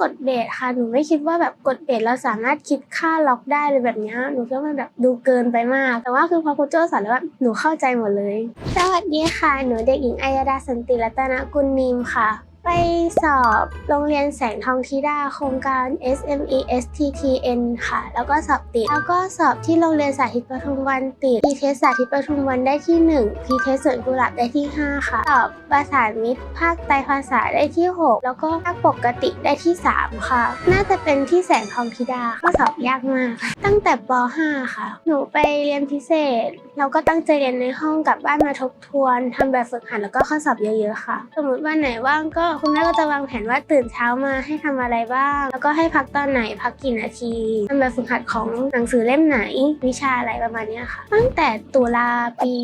กดเบสค่ะ หนูไม่คิดว่าแบบกดเบสเราสามารถคิดค่าล็อกได้เลยแบบนี้ หนูคิดว่ามันแบบดูเกินไปมาก แต่ว่าคือพอครูโจ้สอนแล้วแบบหนูเข้าใจหมดเลย สวัสดีค่ะ หนูเด็กหญิงอัยดาสันติรัตนกุลนิมค่ะ ไปสอบโรงเรียนแสงทองธิดาโครงการ SME STTN ค่ะ แล้วก็สอบติด แล้วก็สอบที่โรงเรียนสาธิตปทุมวันติดพีเทสสาธิตปทุมวันได้ที่1พีเทสสวนกุหลาบได้ที่ 5 ค่ะ สอบประสานมิตรภาคไตภาษาได้ที่ 6 แล้วก็ภาคปกติได้ที่ 3 ค่ะ น่าจะเป็นที่แสงทองธิดาข้อสอบยากมาก ตั้งแต่ป .5 ค่ะ หนูไปเรียนพิเศษเราก็ตั้งใจเรียนในห้องกลับบ้านมาทบทวนทำแบบฝึกหัดแล้วก็ข้อสอบเยอะๆค่ะ สมมติวันไหนว่างก็คุณแม่ก็จะวางแผนว่าตื่นเช้ามาให้ทำอะไรบ้าง แล้วก็ให้พักตอนไหนพักกี่นาทีทำแบบฝึกหัดของหนังสือเล่มไหนวิชาอะไรประมาณนี้ค่ะ ตั้งแต่ตุลาปี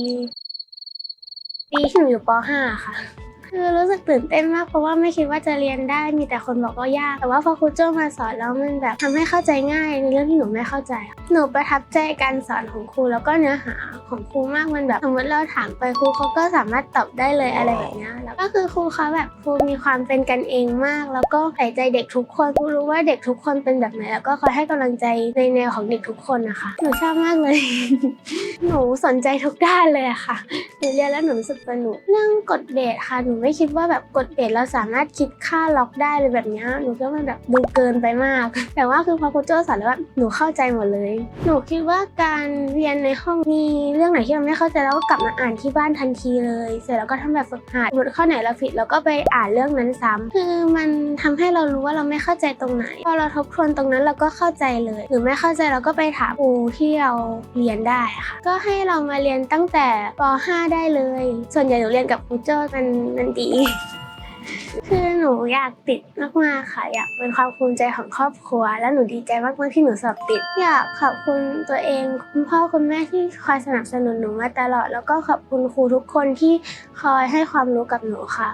ปีที่หนูอยู่ป .5 ค่ะ คือรู้สึกตื่นเต้นมากเพราะว่าไม่คิดว่าจะเรียนได้มีแต่คนบอกว่ายาก แต่ว่าพอครูโจ้มาสอนแล้วมันแบบทำให้เข้าใจง่ายในเรื่องที่หนูไม่เข้าใจ หนูประทับใจการสอนของครูแล้วก็เนื้อหาของครูมากมันแบบสมมติเราถามไปครูเขาก็สามารถตอบได้เลยอะไรแบบนี้แล้วก็คือครูเขาแบบครูมีความเป็นกันเองมาก แล้วก็ใส่ใจเด็กทุกคนครูรู้ว่าเด็กทุกคนเป็นแบบไหนแล้วก็คอยให้กำลังใจในแนวของเด็กทุกคนนะคะหนูชอบมากเลย หนูสนใจทุกด้านเลยอะค่ะหนูเรียนแล้วหนูรู้สึกสนุกเรื่องกดเบสค่ะหนูไม่คิดว่าแบบกดเบสเราสามารถคิดค่าล็อกได้เลยแบบนี้หนูคิดว่ามันแบบดูเกินไปมาก แต่ว่าคือพอครูโจ้สอนแล้วแบบหนูเข้าใจหมดเลย หนูคิดว่าการเรียนในห้องมีเรื่องไหนที่เราไม่เข้าใจเราก็กลับมาอ่านที่บ้านทันทีเลย เสร็จแล้วก็ทำแบบฝึกหัดสมมติข้อไหนเราผิดเราก็ไปอ่านเรื่องนั้นซ้ำคือมันทำให้เรารู้ว่าเราไม่เข้าใจตรงไหน พอเราทบทวนตรงนั้นเราก็เข้าใจเลย หรือไม่เข้าใจเราก็ไปถามครูที่เราเรียนได้ค่ะ ก็ให้เรามาเรียนตั้งแต่ป .5 ได้เลย ส่วนใหญ่หนูเรียนกับครูโจ้มันมันดี คือหนูอยากติดมากๆค่ะ อยากเป็นความภูมิใจของครอบครัว และหนูดีใจมากๆที่หนูสอบติด อยากขอบคุณตัวเองคุณพ่อคุณแม่ที่คอยสนับสนุนหนูมาตลอด แล้วก็ขอบคุณครูทุกคนที่คอยให้ความรู้กับหนูค่ะ